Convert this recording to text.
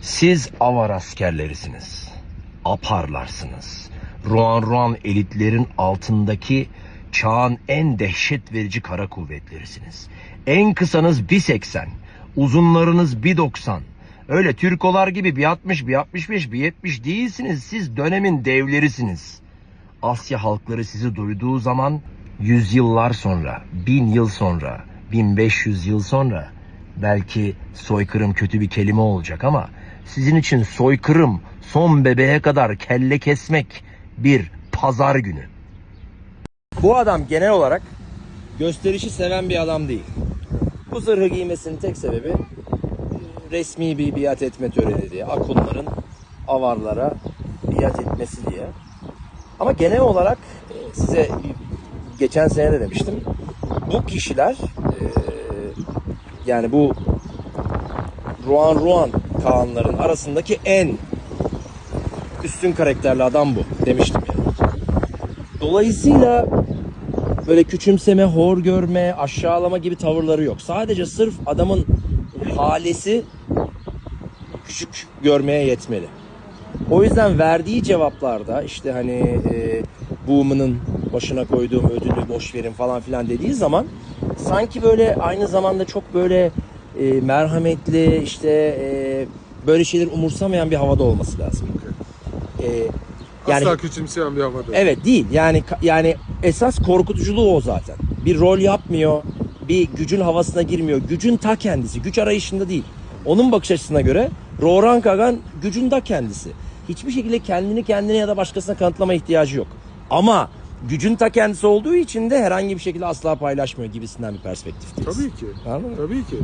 Siz avar askerlerisiniz. Aparlarsınız. Ruan Ruan elitlerin altındaki çağın en dehşet verici kara kuvvetlerisiniz. En kısanız 1.80, uzunlarınız 1.90. Öyle Türkolar gibi bir 60, bir 65, bir 70 değilsiniz. Siz dönemin devlerisiniz. Asya halkları sizi duyduğu zaman yüzyıllar sonra, bin yıl sonra, 1500 yıl sonra belki soykırım kötü bir kelime olacak ama sizin için soykırım son bebeğe kadar kelle kesmek bir pazar günü. Bu adam genel olarak gösterişi seven bir adam değil. Bu zırhı giymesinin tek sebebi resmi bir biat etme töreni diye. Akunların avarlara biat etmesi diye. Ama genel olarak e, size geçen sene de demiştim. Bu kişiler e, yani bu Ruan Ruan Kaanların arasındaki en üstün karakterli adam bu demiştim yani. Dolayısıyla böyle küçümseme, hor görme, aşağılama gibi tavırları yok. Sadece sırf adamın halesi küçük görmeye yetmeli. O yüzden verdiği cevaplarda işte hani e, Boom'un başına koyduğum ödülü boş verin falan filan dediği zaman sanki böyle aynı zamanda çok böyle e, merhametli işte e, böyle şeyleri umursamayan bir havada olması lazım. E, yani Asla küçümseyen bir havada. Evet değil. Yani yani esas korkutuculuğu o zaten. Bir rol yapmıyor, bir gücün havasına girmiyor. Gücün ta kendisi. Güç arayışında değil. Onun bakış açısına göre Roran Kagan gücün ta kendisi. Hiçbir şekilde kendini kendine ya da başkasına kanıtlama ihtiyacı yok. Ama gücün ta kendisi olduğu için de herhangi bir şekilde asla paylaşmıyor gibisinden bir perspektifteyiz. Tabii ki. Anladın mı? Tabii ki.